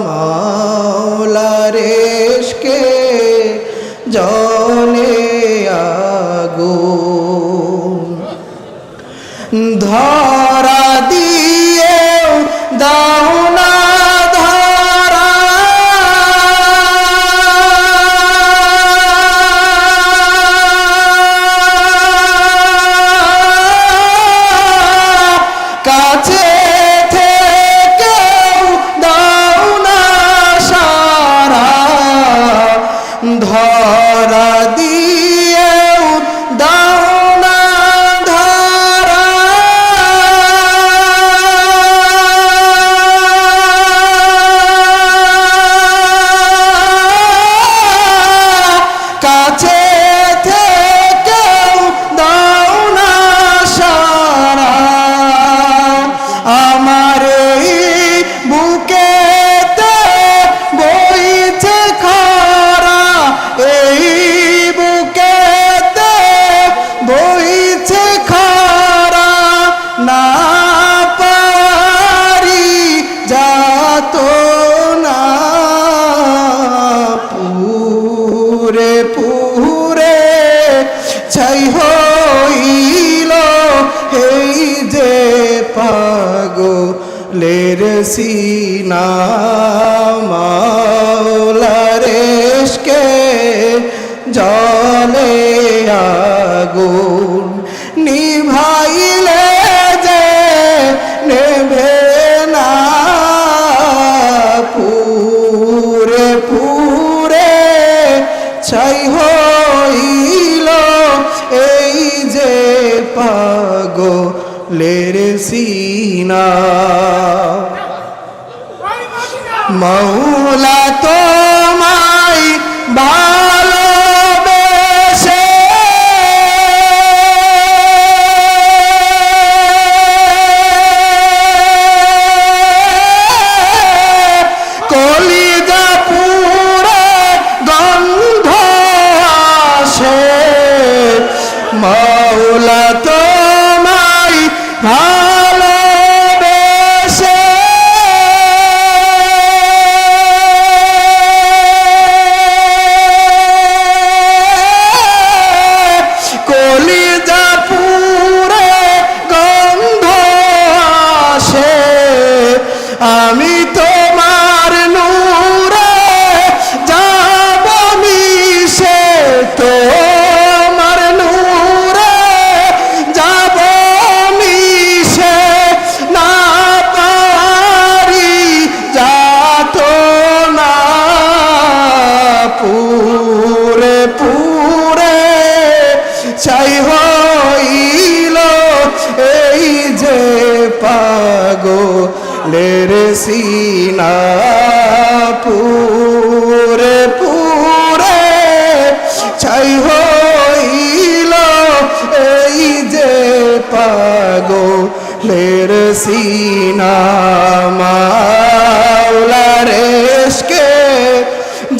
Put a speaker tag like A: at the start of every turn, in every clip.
A: মাওলারেশকে জলে আগুন। ধরা পুরে পুরে ছাই হইল। এই যে পাগলের সিনা মাওলারেশকে জলে আগুন নিভাইলে যে নেভে না ছাই হইল এই যে পাগলের সিনা। মৌলা তোমায় মৌলা পাগলের সিনা পুরে পুরে চাই হইল এই যে পাগলের সিনা মাওলারেশকে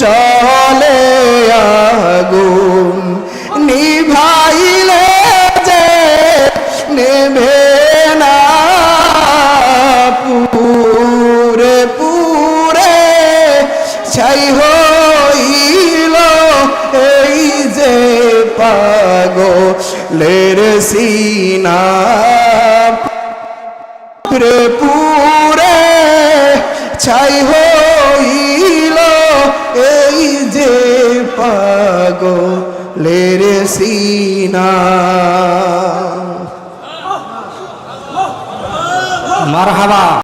A: জলে আগুন সিনা। পুরে পুরে ছাই হইল এই যে পাগো লেরে সিনা।
B: মারহাবা।